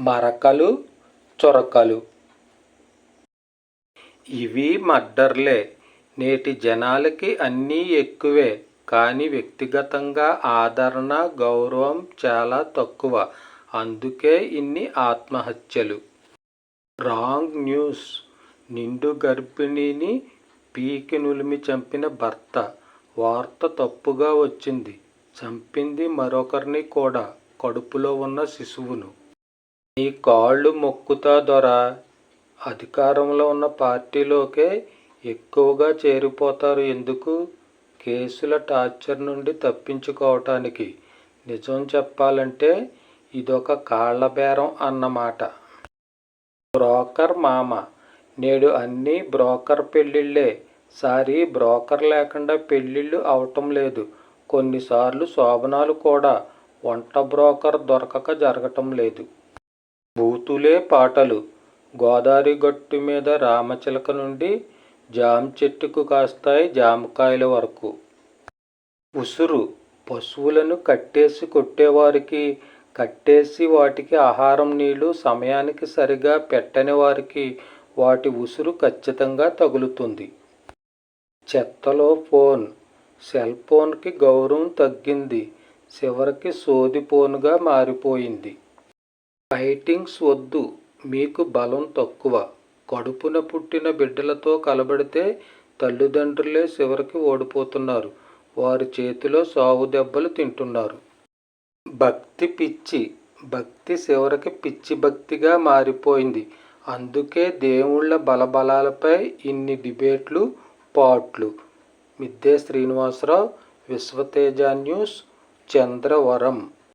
మరకలు చొరకలు. ఇవి మర్డర్లే నేటి జనాలకి అన్నీ ఎక్కువే. కానీ వ్యక్తిగతంగా ఆదరణ గౌరవం చాలా తక్కువ. అందుకే ఇన్ని ఆత్మహత్యలు. Wrong news. నిండు గర్భిణిని పీకి నులిమి చంపిన భర్త. వార్త తప్పుగా వచ్చింది. చంపింది మరొకరిని కూడా. కడుపులో ఉన్న శిశువును. నీ కాళ్ళు మొక్కుతా దొరా. అధికారంలో ఉన్న పార్టీలోకే ఎక్కువగా చేరిపోతారు ఎందుకు? కేసుల టార్చర్ నుండి తప్పించుకోవటానికి. నిజం చెప్పాలంటే ఇదొక కాళ్ళ బేరం అన్నమాట. బ్రోకర్ మామ. నేడు అన్నీ బ్రోకర్ పెళ్ళిళ్ళే. సారీ బ్రోకర్ లేకుండా పెళ్ళిళ్ళు అవటం లేదు. కొన్నిసార్లు శోభనాలు కూడా. వంట బ్రోకర్ దొరకక జరగటం లేదు. బూతులే పాటలు. గోదారి గట్టు మీద రామచిలక నుండి జామ చెట్టుకు కాస్తాయి జామకాయల వరకు. ఉసురు పశువులను కట్టేసి కొట్టేవారికి కట్టేసి వాటికి ఆహారం నీళ్ళు సమయానికి సరిగా పెట్టని వారికి వాటి ఉసురు ఖచ్చితంగా తగులుతుంది. చెత్తలో ఫోన్ సెల్ ఫోన్కి గౌరవం తగ్గింది. చివరికి సోది ఫోన్గా మారిపోయింది. ఫైటింగ్స్ వద్దు. మీకు బలం తక్కువ. కడుపున పుట్టిన బిడ్డలతో కలబడితే తల్లిదండ్రులే చివరికి ఓడిపోతున్నారు. వారి చేతిలో సాగు దెబ్బలు తింటున్నారు. భక్తి పిచ్చి. భక్తి చివరికి పిచ్చి భక్తిగా మారిపోయింది. అందుకే దేవుళ్ళ బలబలాలపై ఇన్ని డిబేట్లు పాట్లు. మిద్దే శ్రీనివాసరావు విశ్వతేజ న్యూస్ చంద్రవరం.